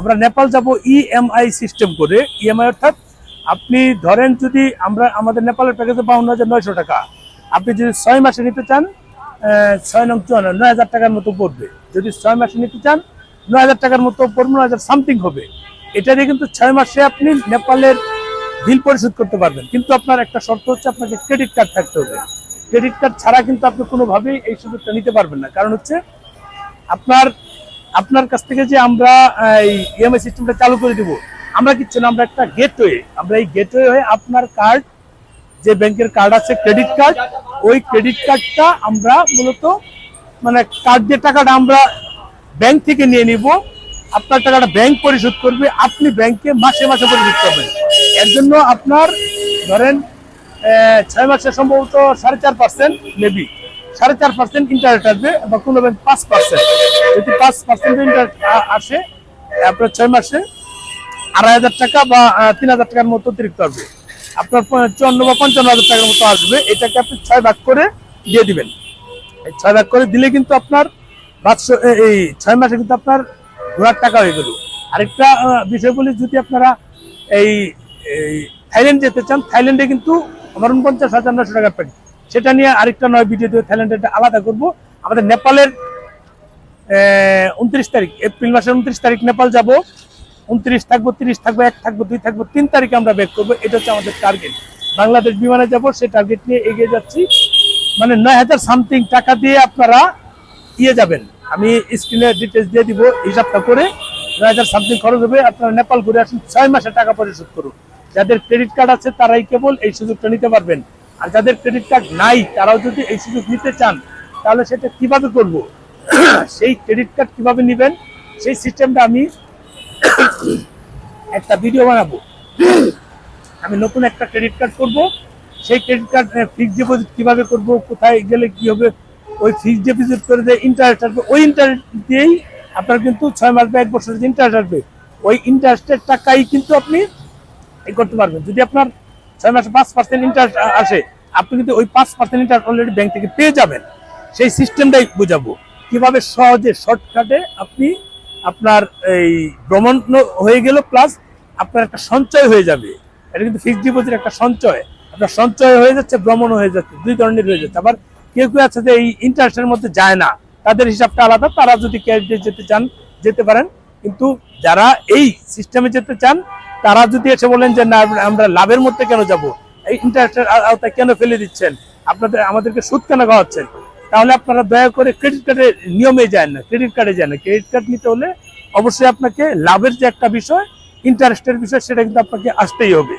আমরা নেপাল যাব EMI system করে ইএমআই অর্থাৎ আপনি ধরেন যদি আমরা আমাদের নেপালের প্যাকেজে বাউন্ন হাজার নয়শো টাকা, আপনি যদি ছয় মাসে নিতে চান ছয় নং চুয়ান্ন নয় হাজার টাকার মতো পড়বে। যদি ছয় মাসে নিতে চান, নয় হাজার টাকার মতো পড়বে, নয় হাজার সামথিং হবে। এটা দিয়ে কিন্তু ছয় মাসে আপনি নেপালের বিল পরিশোধ করতে পারবেন। কিন্তু আপনার একটা শর্ত হচ্ছে আপনাকে ক্রেডিট কার্ড থাকতে হবে। ক্রেডিট কার্ড ছাড়া কিন্তু আপনি কোনোভাবেই এই সুযোগটা নিতে পারবেন না। কারণ হচ্ছে আপনার আপনার কাছ থেকে যে আমরা এই ইএমআই সিস্টেমটা চালু করে দিব, আমরা কিচ্ছু না, আমরা একটা গেটওয়ে আমরা এই গেটওয়ে হয়ে আপনার কার্ড যে ব্যাংকের কার্ড আছে ক্রেডিট কার্ড ওই ক্রেডিট কার্ডটা আমরা মূলত মানে কার্ড দিয়ে টাকাটা আমরা ব্যাংক থেকে নিয়ে নিব, আপনার টাকাটা ব্যাংক পরিশোধ করবে, আপনি ব্যাংকে মাসে মাসে পরিশোধ করবেন। এর জন্য আপনার, ধরেন ছয় মাসে সম্ভবত সাড়ে চার পার্সেন্ট মেবি সাড়ে চার পার্সেন্ট ইন্টারেস্ট আসবে বা কোনো ব্যাংক পাঁচ পার্সেন্ট যদি পাঁচ পার্সেন্ট ইন্টারেস্ট আসে আপনার ছয় মাসে আড়াই হাজার টাকা বা তিন হাজার টাকার মতো অতিরিক্ত আসবে। আপনার চুয়ান্ন বা পঞ্চান্ন হাজার টাকার মতো আসবে। এটাকে আপনি ছয় ভাগ করে দিয়ে দিবেন। এই ছয় ভাগ করে দিলে কিন্তু আপনার এ- এই ছয় মাসে কিন্তু আপনার ঘোরার টাকা হয়ে গেল। আরেকটা বিষয় বলি, যদি আপনারা এই থাইল্যান্ড যেতে চান থাইল্যান্ডে কিন্তু আমার উনপঞ্চাশ হাজার নশো টাকার প্যাকেজ সেটা নিয়ে আরেকটা নয় ভিডিও দিয়ে থাইল্যান্ডে আলাদা করব। আমাদের নেপালের উনত্রিশ তারিখ, এপ্রিল মাসের উনত্রিশ তারিখ নেপাল যাব। উনত্রিশ থাকব, তিরিশ থাকব, এক থাকব, দুই থাকব, তিন তারিখে আমরা ব্যাক করব। এটা হচ্ছে আমাদের টার্গেট বাংলাদেশ বিমানে যাব সেই টার্গেট নিয়ে এগিয়ে যাচ্ছি। মানে নয় হাজার সামথিং টাকা দিয়ে আপনারা ইয়ে যাবেন। আমি স্ক্রিনে ডিটেলস দিয়ে দিব হিসাবটা করে। নয় হাজার সামথিং খরচ হবে, আপনারা নেপাল ঘুরে আসুন, ছয় মাসে টাকা পরিশোধ করুন। যাদের ক্রেডিট কার্ড আছে, তারাই কেবল এই সুযোগটা নিতে পারবেন। আর যাদের ক্রেডিট কার্ড নাই, তারাও যদি এই সুযোগ নিতে চান, তাহলে সেটা কীভাবে করব? সেই ক্রেডিট কার্ড কীভাবে নেবেন? সেই সিস্টেমটা আমি একটা ভিডিও বানাবো। আমি নতুন একটা ক্রেডিট কার্ড করব। সেই ক্রেডিট কার্ড ফিক্সড ডিপোজিট কীভাবে করব? কোথায় গেলে কি হবে? ওই ফিক্সড ডিপোজিট করে যে ইন্টারেস্ট আসবে, ওই ইন্টারেস্ট দিয়েই আপনার কিন্তু ছয় মাস বা এক বছরের যে ইন্টারেস্ট আসবে, ওই ইন্টারেস্টের টাকাই কিন্তু আপনি করতে পারবেন। যদি আপনার ছয় মাসে পাঁচ পার্সেন্ট ইন্টারেস্ট আসে। আপনি কিন্তু ওই পাঁচ পার্সেন্ট ইন্টারেস্ট অলরেডি ব্যাংক থেকে পেয়ে যাবেন। সেই সিস্টেমটাই বোঝাবো। কীভাবে সহজে শর্টকাটে আপনি আপনার এই ভ্রমণ হয়ে গেল প্লাস আপনার একটা সঞ্চয় হয়ে যাবে। এটা কিন্তু ফিক্সড ডিপোজিট একটা সঞ্চয়। আপনার সঞ্চয় হয়ে যাচ্ছে ভ্রমণ হয়ে যাচ্ছে, দুই ধরনের হয়ে যাচ্ছে। আবার কেউ কেউ আছে যে এই ইন্টারেস্টের মধ্যে যায় না। তাদের হিসাবটা আলাদা। তারা যদি ক্যাশ দিয়ে যেতে চান, যেতে পারেন। কিন্তু যারা এই সিস্টেমে যেতে চান তারা যদি এসে বলেন যে, না, আমরা লাভের মধ্যে কেন যাব? এই ইন্টারেস্টের আওতায় কেন ফেলে দিচ্ছেন? আপনাদের, আমাদেরকে সুদ কেন খাওয়াচ্ছেন? তাহলে আপনারা দয়া করে ক্রেডিট কার্ডের নিয়মে যান না ক্রেডিট কার্ডে যান না। ক্রেডিট কার্ড নিতে হলে অবশ্যই আপনাকে লাভের যে একটা বিষয় ইন্টারেস্টের বিষয়, সেটা কিন্তু আপনাকে আসতেই হবে।